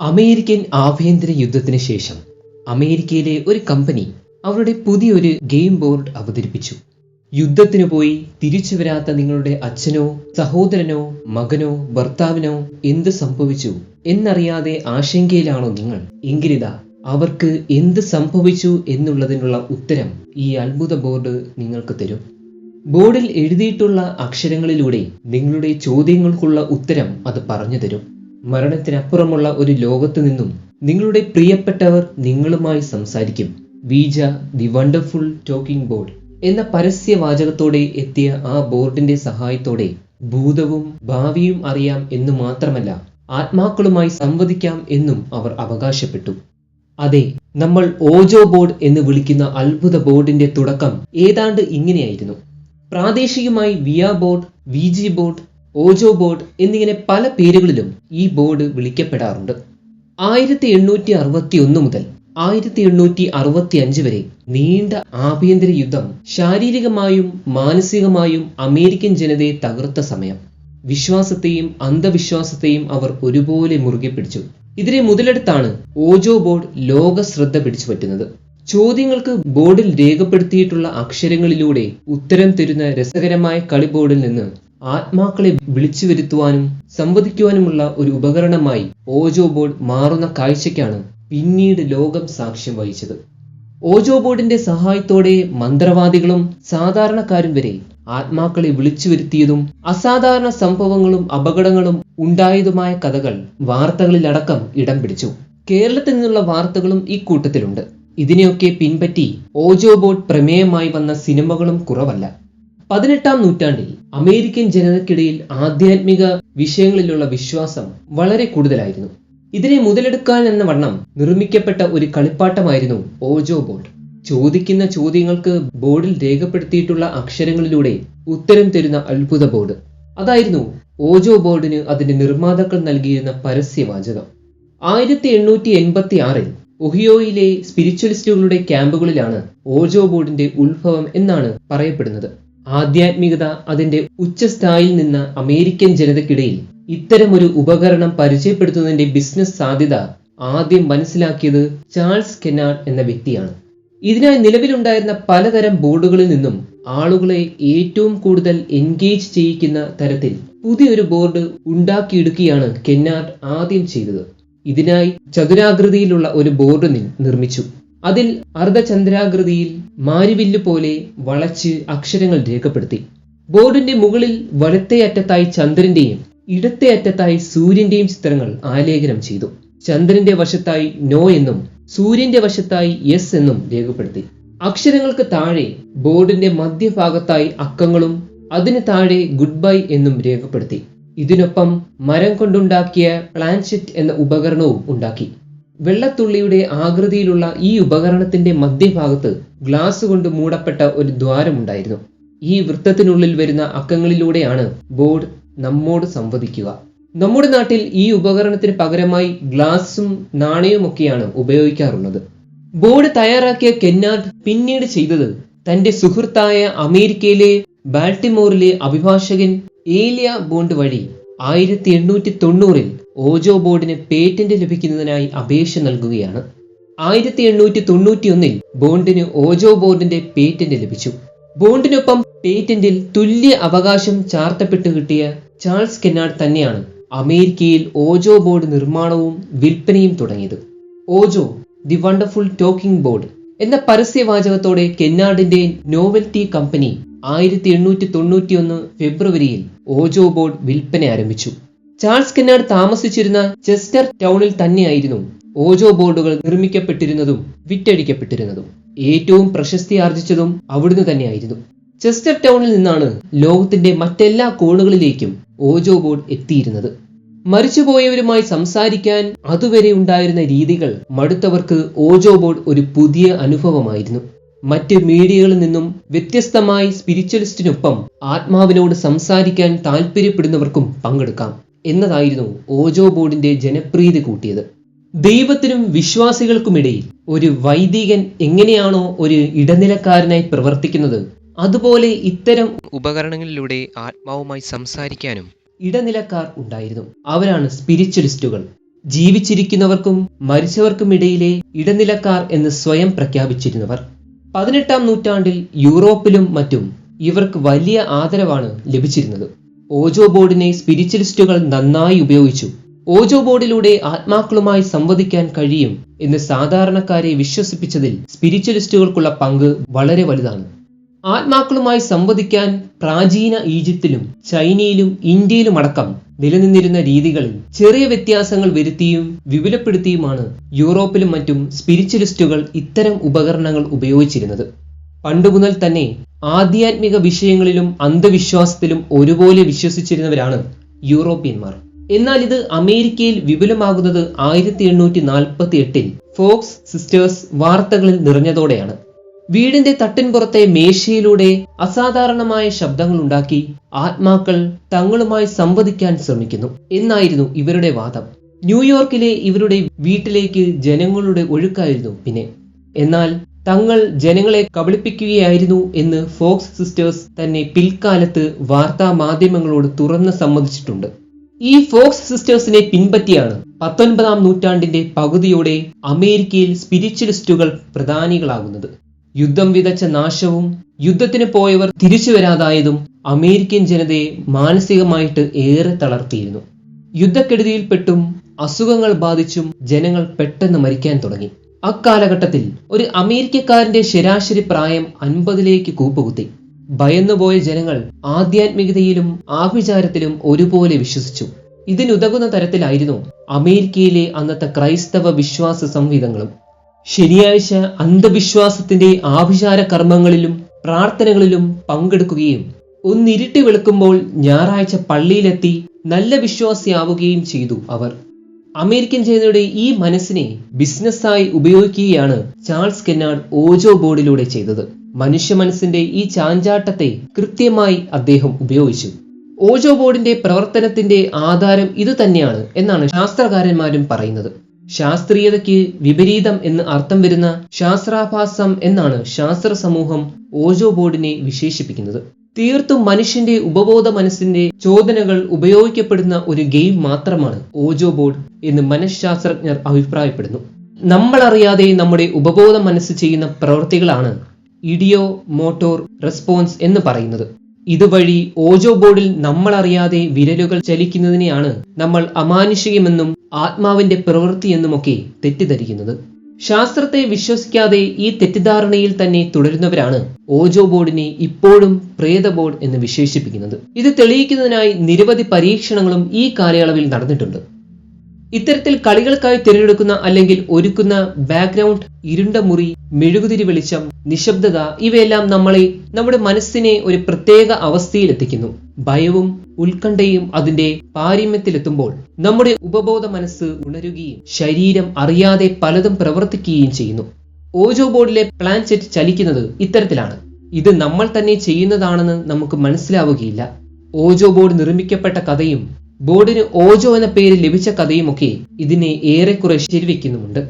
American ആഭ്യന്തര യുദ്ധത്തിന് ശേഷം അമേരിക്കയിലെ ഒരു കമ്പനി അവരുടെ പുതിയൊരു ഗെയിം ബോർഡ് അവതരിപ്പിച്ചു. യുദ്ധത്തിന് പോയി തിരിച്ചു വരാത്ത നിങ്ങളുടെ അച്ഛനോ സഹോദരനോ മകനോ ഭർത്താവിനോ എന്ത് സംഭവിച്ചു എന്നറിയാതെ ആശങ്കയിലാണോ നിങ്ങൾ? എങ്കിലിതാ അവർക്ക് എന്ത് സംഭവിച്ചു എന്നുള്ളതിനുള്ള ഉത്തരം ഈ അത്ഭുത ബോർഡ് നിങ്ങൾക്ക് തരും. ബോർഡിൽ എഴുതിയിട്ടുള്ള അക്ഷരങ്ങളിലൂടെ നിങ്ങളുടെ ചോദ്യങ്ങൾക്കുള്ള ഉത്തരം അത് പറഞ്ഞു തരും. മരണത്തിനപ്പുറമുള്ള ഒരു ലോകത്ത് നിന്നും നിങ്ങളുടെ പ്രിയപ്പെട്ടവർ നിങ്ങളുമായി സംസാരിക്കും. Ouija the wonderful talking board എന്ന പരസ്യവാചകത്തോടെ എത്തിയ ആ ബോർഡിന്റെ സഹായത്തോടെ ഭൂതവും ഭാവിയും അറിയാം എന്ന് മാത്രമല്ല ആത്മാക്കളുമായി സംവദിക്കാം എന്നും അവർ അവകാശപ്പെട്ടു. അതെ നമ്മൾ ഓജോ ബോർഡ് എന്ന് വിളിക്കുന്ന അത്ഭുത ബോർഡിന്റെ തുടക്കം ഏതാണ്ട് ഇങ്ങനെയായിരുന്നു. പ്രാദേശികമായി via board V G board ഓജോ ബോർഡ് എന്നിങ്ങനെ പല പേരുകളിലും ഈ ബോർഡ് വിളിക്കപ്പെടാറുണ്ട്. ആയിരത്തി എണ്ണൂറ്റി അറുപത്തി ഒന്ന് മുതൽ ആയിരത്തി എണ്ണൂറ്റി അറുപത്തി അഞ്ച് വരെ നീണ്ട ആഭ്യന്തര യുദ്ധം ശാരീരികമായും മാനസികമായും അമേരിക്കൻ ജനതയെ തകർത്ത സമയം. വിശ്വാസത്തെയും അന്ധവിശ്വാസത്തെയും അവർ ഒരുപോലെ മുറുകെ പിടിച്ചു ഇതിനെ മുതലെടുത്താണ് ഓജോ ബോർഡ് ലോക ശ്രദ്ധ പിടിച്ചു പറ്റുന്നത്. ചോദ്യങ്ങൾക്ക് ബോർഡിൽ രേഖപ്പെടുത്തിയിട്ടുള്ള അക്ഷരങ്ങളിലൂടെ ഉത്തരം തരുന്ന രസകരമായ കളി ബോർഡിൽ നിന്ന് ആത്മാക്കളെ വിളിച്ചു വരുത്തുവാനും സംവദിക്കുവാനുമുള്ള ഒരു ഉപകരണമായി ഓജോ ബോർഡ് മാറുന്ന കാഴ്ചയ്ക്കാണ് പിന്നീട് ലോകം സാക്ഷ്യം വഹിച്ചത്. ഓജോ ബോർഡിന്റെ സഹായത്തോടെ മന്ത്രവാദികളും സാധാരണക്കാരും വരെ ആത്മാക്കളെ വിളിച്ചു വരുത്തിയതും അസാധാരണ സംഭവങ്ങളും അപകടങ്ങളും ഉണ്ടായതുമായ കഥകൾ വാർത്തകളിലടക്കം ഇടം പിടിച്ചു. കേരളത്തിൽ നിന്നുള്ള വാർത്തകളും ഈ കൂട്ടത്തിലുണ്ട്. ഇതിനെയൊക്കെ പിൻപറ്റി ഓജോ ബോർഡ് പ്രമേയമായി വന്ന സിനിമകളും കുറവല്ല. പതിനെട്ടാം നൂറ്റാണ്ടിൽ അമേരിക്കൻ ജനതയ്ക്കിടയിൽ ആധ്യാത്മിക വിഷയങ്ങളിലുള്ള വിശ്വാസം വളരെ കൂടുതലായിരുന്നു. ഇതിനെ മുതലെടുക്കാൻ എന്ന വണ്ണം നിർമ്മിക്കപ്പെട്ട ഒരു കളിപ്പാട്ടമായിരുന്നു ഓജോ ബോർഡ് ചോദിക്കുന്ന ചോദ്യങ്ങൾക്ക് ബോർഡിൽ രേഖപ്പെടുത്തിയിട്ടുള്ള അക്ഷരങ്ങളിലൂടെ ഉത്തരം തരുന്ന അത്ഭുത ബോർഡ്. അതായിരുന്നു ഓജോ ബോർഡിന് അതിന്റെ നിർമ്മാതാക്കൾ നൽകിയിരുന്ന പരസ്യവാചകം. ആയിരത്തി എണ്ണൂറ്റി എൺപത്തി ആറിൽ ഒഹിയോയിലെ സ്പിരിച്വലിസ്റ്റുകളുടെ ക്യാമ്പുകളിലാണ് ഓജോ ബോർഡിന്റെ ഉത്ഭവം എന്നാണ് പറയപ്പെടുന്നത്. ആധ്യാത്മികത അതിന്റെ ഉച്ചസ്ഥായിൽ നിന്ന് അമേരിക്കൻ ജനതയ്ക്കിടയിൽ ഇത്തരമൊരു ഉപകരണം പരിചയപ്പെടുത്തുന്നതിന്റെ ബിസിനസ് സാധ്യത ആദ്യം മനസ്സിലാക്കിയത് ചാൾസ് കെനാർഡ് എന്ന വ്യക്തിയാണ്. ഇതിനായി നിലവിലുണ്ടായിരുന്ന പലതരം ബോർഡുകളിൽ നിന്നും ആളുകളെ ഏറ്റവും കൂടുതൽ എൻഗേജ് ചെയ്യിക്കുന്ന തരത്തിൽ പുതിയൊരു ബോർഡ് ഉണ്ടാക്കിയെടുക്കുകയാണ് കെന്നാർ ആദ്യം ചെയ്തത്. ഇതിനായി ചതുരാകൃതിയിലുള്ള ഒരു ബോർഡ് നിർമ്മിച്ചു. അതിൽ അർദ്ധചന്ദ്രാകൃതിയിൽ മാരിവില്ല് പോലെ വളച്ച് അക്ഷരങ്ങൾ രേഖപ്പെടുത്തി. ബോർഡിന്റെ മുകളിൽ വലത്തെ അറ്റത്തായി ചന്ദ്രന്റെയും ഇടത്തെ അറ്റത്തായി സൂര്യന്റെയും ചിത്രങ്ങൾ ആലേഖനം ചെയ്തു. ചന്ദ്രന്റെ വശത്തായി നോ എന്നും സൂര്യന്റെ വശത്തായി എസ് എന്നും രേഖപ്പെടുത്തി. അക്ഷരങ്ങൾക്ക് താഴെ ബോർഡിന്റെ മധ്യഭാഗത്തായി അക്കങ്ങളും അതിന് താഴെ ഗുഡ് ബൈ എന്നും രേഖപ്പെടുത്തി. ഇതിനൊപ്പം മരം കൊണ്ടുണ്ടാക്കിയ പ്ലാൻഷെറ്റ് എന്ന ഉപകരണവും ഉണ്ടാക്കി. വെള്ളത്തുള്ളിയുടെ ആകൃതിയിലുള്ള ഈ ഉപകരണത്തിന്റെ മധ്യഭാഗത്ത് ഗ്ലാസ് കൊണ്ട് മൂടപ്പെട്ട ഒരു ദ്വാരമുണ്ടായിരുന്നു. ഈ വൃത്തത്തിനുള്ളിൽ വരുന്ന അക്കങ്ങളിലൂടെയാണ് ബോർഡ് നമ്മോട് സംവദിക്കുക. നമ്മുടെ നാട്ടിൽ ഈ ഉപകരണത്തിന് പകരമായി ഗ്ലാസും നാണയവുമൊക്കെയാണ് ഉപയോഗിക്കാറുള്ളത്. ബോർഡ് തയ്യാറാക്കിയ കെന്നാർഡ് പിന്നീട് ചെയ്തത് തന്റെ സുഹൃത്തായ അമേരിക്കയിലെ ബാൾട്ടിമോറിലെ അഭിഭാഷകൻ ഏലിയ ബോണ്ട് വഴി ആയിരത്തി എണ്ണൂറ്റി തൊണ്ണൂറിൽ ഓജോ ബോർഡിന് പേറ്റന്റ് ലഭിക്കുന്നതിനായി അപേക്ഷ നൽകുകയാണ്. ആയിരത്തി എണ്ണൂറ്റി തൊണ്ണൂറ്റി ഒന്നിൽ ബോണ്ടിന് ഓജോ ബോർഡിന്റെ പേറ്റന്റ് ലഭിച്ചു. ബോണ്ടിനൊപ്പം പേറ്റന്റിൽ തുല്യ അവകാശം ചാർത്തപ്പെട്ട് കിട്ടിയ ചാൾസ് കെന്നാർഡ് തന്നെയാണ് അമേരിക്കയിൽ ഓജോ ബോർഡ് നിർമ്മാണവും വിൽപ്പനയും തുടങ്ങിയത്. ഓജോ ദി വണ്ടർഫുൾ ടോക്കിംഗ് ബോർഡ് എന്ന പരസ്യവാചകത്തോടെ കെന്നാർഡിന്റെ നോവൽറ്റി കമ്പനി ആയിരത്തി എണ്ണൂറ്റി തൊണ്ണൂറ്റി ഒന്ന് ഫെബ്രുവരിയിൽ ഓജോ ബോർഡ് വിൽപ്പന ആരംഭിച്ചു. ചാൾസ് കെന്നാഡ് താമസിച്ചിരുന്ന ചെസ്റ്റർ ടൗണിൽ തന്നെയായിരുന്നു ഓജോ ബോർഡുകൾ നിർമ്മിക്കപ്പെട്ടിരുന്നതും വിറ്റഴിക്കപ്പെട്ടിരുന്നതും. ഏറ്റവും പ്രശസ്തി ആർജിച്ചതും അവിടുന്ന് തന്നെയായിരുന്നു. ചെസ്റ്റർ ടൗണിൽ നിന്നാണ് ലോകത്തിന്റെ മറ്റെല്ലാ കോണുകളിലേക്കും ഓജോ ബോർഡ് എത്തിയിരുന്നത്. മരിച്ചുപോയവരുമായി സംസാരിക്കാൻ അതുവരെ ഉണ്ടായിരുന്ന രീതികൾ മടുത്തവർക്ക് ഓജോ ബോർഡ് ഒരു പുതിയ അനുഭവമായിരുന്നു. മറ്റ് മീഡിയകളിൽ നിന്നും വ്യത്യസ്തമായി സ്പിരിച്വലിസ്റ്റിനൊപ്പം ആത്മാവിനോട് സംസാരിക്കാൻ താല്പര്യപ്പെടുന്നവർക്കും പങ്കെടുക്കാം. എന്നതായിരുന്നു ഓജോ ബോർഡിന്റെ ജനപ്രീതി കൂട്ടിയത്. ദൈവത്തിനും വിശ്വാസികൾക്കുമിടയിൽ ഒരു വൈദികൻ എങ്ങനെയാണോ ഒരു ഇടനിലക്കാരനായി പ്രവർത്തിക്കുന്നത് അതുപോലെ ഇത്തരം ഉപകരണങ്ങളിലൂടെ ആത്മാവുമായി സംസാരിക്കാനും ഇടനിലക്കാർ ഉണ്ടായിരുന്നു. അവരാണ് സ്പിരിച്വലിസ്റ്റുകൾ. ജീവിച്ചിരിക്കുന്നവർക്കും മരിച്ചവർക്കും ഇടയിലെ ഇടനിലക്കാർ എന്ന് സ്വയം പ്രഖ്യാപിച്ചിരുന്നവർ. പതിനെട്ടാം നൂറ്റാണ്ടിൽ യൂറോപ്പിലും മറ്റും ഇവർക്ക് വലിയ ആദരവാണ് ലഭിച്ചിരുന്നത്. ഓജോ ബോർഡിനെ സ്പിരിച്വലിസ്റ്റുകൾ നന്നായി ഉപയോഗിച്ചു. ഓജോ ബോർഡിലൂടെ ആത്മാക്കളുമായി സംവദിക്കാൻ കഴിയും എന്ന് സാധാരണക്കാരെ വിശ്വസിപ്പിച്ചതിൽ സ്പിരിച്വലിസ്റ്റുകൾക്കുള്ള പങ്ക് വളരെ വലുതാണ്. ആത്മാക്കളുമായി സംവദിക്കാൻ പ്രാചീന ഈജിപ്തിലും ചൈനയിലും ഇന്ത്യയിലും അടക്കം നിലനിന്നിരുന്ന രീതികളിൽ ചെറിയ വ്യത്യാസങ്ങൾ വരുത്തിയും വിപുലപ്പെടുത്തിയുമാണ് യൂറോപ്പിലും മറ്റും സ്പിരിച്വലിസ്റ്റുകൾ ഇത്തരം ഉപകരണങ്ങൾ ഉപയോഗിച്ചിരുന്നത്. പണ്ടുമുതൽ തന്നെ ആധ്യാത്മിക വിഷയങ്ങളിലും അന്ധവിശ്വാസത്തിലും ഒരുപോലെ വിശ്വസിച്ചിരുന്നവരാണ് യൂറോപ്യന്മാർ. എന്നാൽ ഇത് അമേരിക്കയിൽ വിപുലമാകുന്നത് ആയിരത്തി എണ്ണൂറ്റി നാൽപ്പത്തി എട്ടിൽ ഫോക്സ് സിസ്റ്റേഴ്സ് വാർത്തകളിൽ നിറഞ്ഞതോടെയാണ്. വീടിന്റെ തട്ടിൻപുറത്തെ മേശയിലൂടെ അസാധാരണമായ ശബ്ദങ്ങൾ ഉണ്ടാക്കി ആത്മാക്കൾ തങ്ങളുമായി സംവദിക്കാൻ ശ്രമിക്കുന്നു എന്നായിരുന്നു ഇവരുടെ വാദം. ന്യൂയോർക്കിലെ ഇവരുടെ വീട്ടിലേക്ക് ജനങ്ങളുടെ ഒഴുക്കായിരുന്നു പിന്നെ. എന്നാൽ തങ്ങൾ ജനങ്ങളെ കബളിപ്പിക്കുകയായിരുന്നു എന്ന് ഫോക്സ് സിസ്റ്റേഴ്സ് തന്നെ പിൽക്കാലത്ത് വാർത്താ മാധ്യമങ്ങളോട് തുറന്ന് സമ്മതിച്ചിട്ടുണ്ട്. ഈ ഫോക്സ് സിസ്റ്റേഴ്സിനെ പിൻപറ്റിയാണ് പത്തൊൻപതാം നൂറ്റാണ്ടിന്റെ പകുതിയോടെ അമേരിക്കയിൽ സ്പിരിച്വലിസ്റ്റുകൾ പ്രധാനികളാകുന്നത്. യുദ്ധം വിതച്ച നാശവും യുദ്ധത്തിന് പോയവർ തിരിച്ചു വരാതായതും അമേരിക്കൻ ജനതയെ മാനസികമായിട്ട് ഏറെ തളർത്തിയിരുന്നു. യുദ്ധക്കെടുതിയിൽപ്പെട്ടും അസുഖങ്ങൾ ബാധിച്ചും ജനങ്ങൾ പെട്ടെന്ന് മരിക്കാൻ തുടങ്ങി. അക്കാലഘട്ടത്തിൽ ഒരു അമേരിക്കക്കാരന്റെ ശരാശരി പ്രായം അൻപതിലേക്ക് കൂപ്പുകുത്തി. ഭയന്നുപോയ ജനങ്ങൾ ആധ്യാത്മികതയിലും ആഭിചാരത്തിലും ഒരുപോലെ വിശ്വസിച്ചു. ഇതിനുതകുന്ന തരത്തിലായിരുന്നു അമേരിക്കയിലെ അന്നത്തെ ക്രൈസ്തവ വിശ്വാസ സംവിധങ്ങളും ശനിയാഴ്ച അന്ധവിശ്വാസത്തിന്റെ ആഭിചാര കർമ്മങ്ങളിലും പ്രാർത്ഥനകളിലും പങ്കെടുക്കുകയും ഒന്നിരുട്ടി വെളുക്കുമ്പോൾ ഞായറാഴ്ച പള്ളിയിലെത്തി നല്ല വിശ്വാസിയാവുകയും ചെയ്തു അവർ. അമേരിക്കൻ ജനതയുടെ ഈ മനസ്സിനെ ബിസിനസ്സായി ഉപയോഗിക്കുകയാണ് ചാൾസ് കെന്നാർഡ് ഓജോ ബോർഡിലൂടെ ചെയ്തത്. മനുഷ്യ മനസ്സിന്റെ ഈ ചാഞ്ചാട്ടത്തെ കൃത്യമായി അദ്ദേഹം ഉപയോഗിച്ചു. ഓജോ ബോർഡിന്റെ പ്രവർത്തനത്തിന്റെ ആധാരം ഇത് തന്നെയാണ് എന്നാണ് ശാസ്ത്രകാരന്മാരും പറയുന്നത്. ശാസ്ത്രീയതയ്ക്ക് വിപരീതം എന്ന് അർത്ഥം വരുന്ന ശാസ്ത്രാഭാസം എന്നാണ് ശാസ്ത്ര സമൂഹം ഓജോ ബോർഡിനെ വിശേഷിപ്പിക്കുന്നത്. തീർത്തും മനുഷ്യന്റെ ഉപബോധ മനസ്സിന്റെ ചോദനകൾ ഉപയോഗിക്കപ്പെടുന്ന ഒരു ഗെയിം മാത്രമാണ് ഓജോ ബോർഡ് എന്ന് മനഃശാസ്ത്രജ്ഞർ അഭിപ്രായപ്പെടുന്നു. നമ്മൾ അറിയാതെ നമ്മുടെ ഉപബോധ മനസ്സ് ചെയ്യുന്ന പ്രവൃത്തികളാണ് ഇഡിയോ മോട്ടോർ റെസ്പോൺസ് എന്ന് പറയുന്നത്. ഇതുവഴി ഓജോ ബോർഡിൽ നമ്മൾ അറിയാതെ വിരലുകൾ ചലിക്കുന്നതിനെയാണ് നമ്മൾ അമാനുഷികമെന്നും ആത്മാവിന്റെ പ്രവൃത്തി എന്നുമൊക്കെ തെറ്റിദ്ധരിക്കുന്നത്. ശാസ്ത്രത്തെ വിശ്വസിക്കാതെ ഈ തെറ്റിദ്ധാരണയിൽ തന്നെ തുടരുന്നവരാണ് ഓജോ ബോർഡിനെ ഇപ്പോഴും പ്രേത ബോർഡ് എന്ന് വിശേഷിപ്പിക്കുന്നത്. ഇത് തെളിയിക്കുന്നതിനായി നിരവധി പരീക്ഷണങ്ങളും ഈ കാലയളവിൽ നടന്നിട്ടുണ്ട്. ഇത്തരത്തിൽ കളികൾക്കായി തിരഞ്ഞെടുക്കുന്ന അല്ലെങ്കിൽ ഒരുക്കുന്ന ബാക്ക്ഗ്രൗണ്ട് ഇരുണ്ട മുറി മെഴുകുതിരി വെളിച്ചം നിശബ്ദത ഇവയെല്ലാം നമ്മളെ നമ്മുടെ മനസ്സിനെ ഒരു പ്രത്യേക അവസ്ഥയിലെത്തിക്കുന്നു. ഭയവും ഉത്കണ്ഠയും അതിന്റെ പാരമ്യത്തിലെത്തുമ്പോൾ നമ്മുടെ ഉപബോധ മനസ്സ് ഉണരുകയും ശരീരം അറിയാതെ പലതും പ്രവർത്തിക്കുകയും ചെയ്യുന്നു. ഓജോ ബോർഡിലെ പ്ലാൻ സെറ്റ് ചലിക്കുന്നത് ഇത്തരത്തിലാണ്. ഇത് നമ്മൾ തന്നെ ചെയ്യുന്നതാണെന്ന് നമുക്ക് മനസ്സിലാവുകയില്ല. ഓജോ ബോർഡ് നിർമ്മിക്കപ്പെട്ട കഥയും ബോർഡിന് ഓജോ എന്ന പേര് ലഭിച്ച കഥയുമൊക്കെ ഇതിനെ ഏറെക്കുറെ ശരിവെക്കുന്നുമുണ്ട്.